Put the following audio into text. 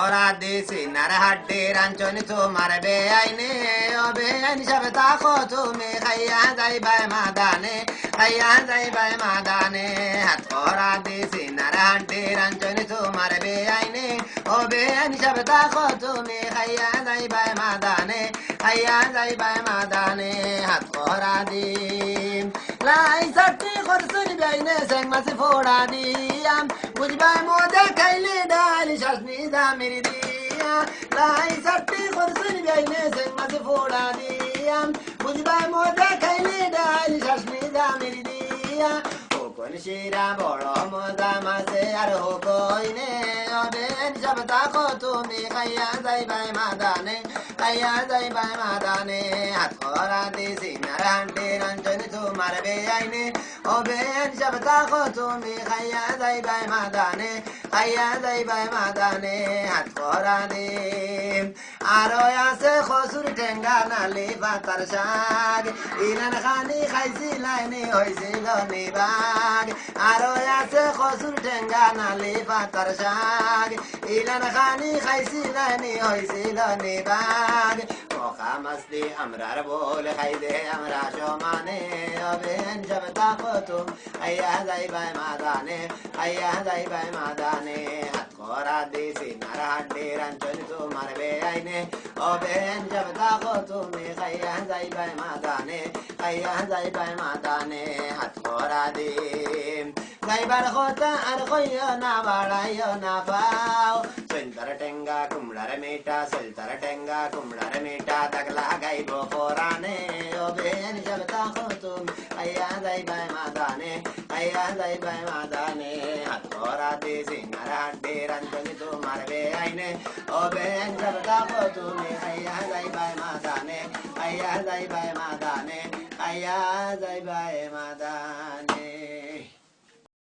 ওরা দিছি নার হাড্ডি রাঞ্চনি, তোমার বেআইনে, ও বেআইন সব তাকো তুমি, খাইয়া যাইবাই মাদানে, খাইয়া যাইবাই মাদানে। হাত ওরা দিছি নার হাড্ডি রাঞ্চনি, তোমার বেআইনে, ও বেআইন সব তাকো তুমি, খাইয়া যাইবাই মাদানে, খাইয়া যাইবাই মাদানে। হাত ওরা দিম, লাই সটি খরসুর বেআইনে সেং মাসি ফোড়া দিয়াম। বুঝবাই মোদে খাইলে چشمیده میریدیم لعی سرتی خورسون بیای نیسن مزی فولادیم بودبای موده کینی ده علی چشمیده میریدیم او کن شیره بارا تقدمی خیا بای مدانی قیادی بای مدانی اتخارا دیزی مران دیران جن تو مر بیینی او بین شب تقدمی قیادی خیا مدانی قیادی بای مدانی اتخارا دیم عرایس خسور تنگر نلی فتر شگ اینان خانی خیزی لینی اوی زیلانی بای আরও আছে খসুর ঠেঙ্গা, নালি পাতার শাক। ইলান খানি খাইছি লাইনি হয়েছিল নিবাগ মখা মাসলি আমরার বল খাই দে আমরা সমানে অবেন সব তাকো তুম আইয়া যাইবাই মাদানে, আইয়া যাইবাই মাদানে। হাত করা দিছি নারা হাড্ডি রাঞ্চন তোমার বেআইনে অবেন সব তাকো তুমি খাইয়া যাইবাই মাদানে, খাইয়া যাইবাই মাদানে। barjota, arjoyona, barayona, pao. Sel taratenga, cum la remita, sel taratenga, cum la remita, takla gai bo forane, o ben jabta khotum, ayan dai bai madane, ayan dai bai madane, hatora de sinara de ranjani tu marve aine, o ben jabta khotum, ayan dai bai madane, ayan dai bai madane, ayan dai bai madane.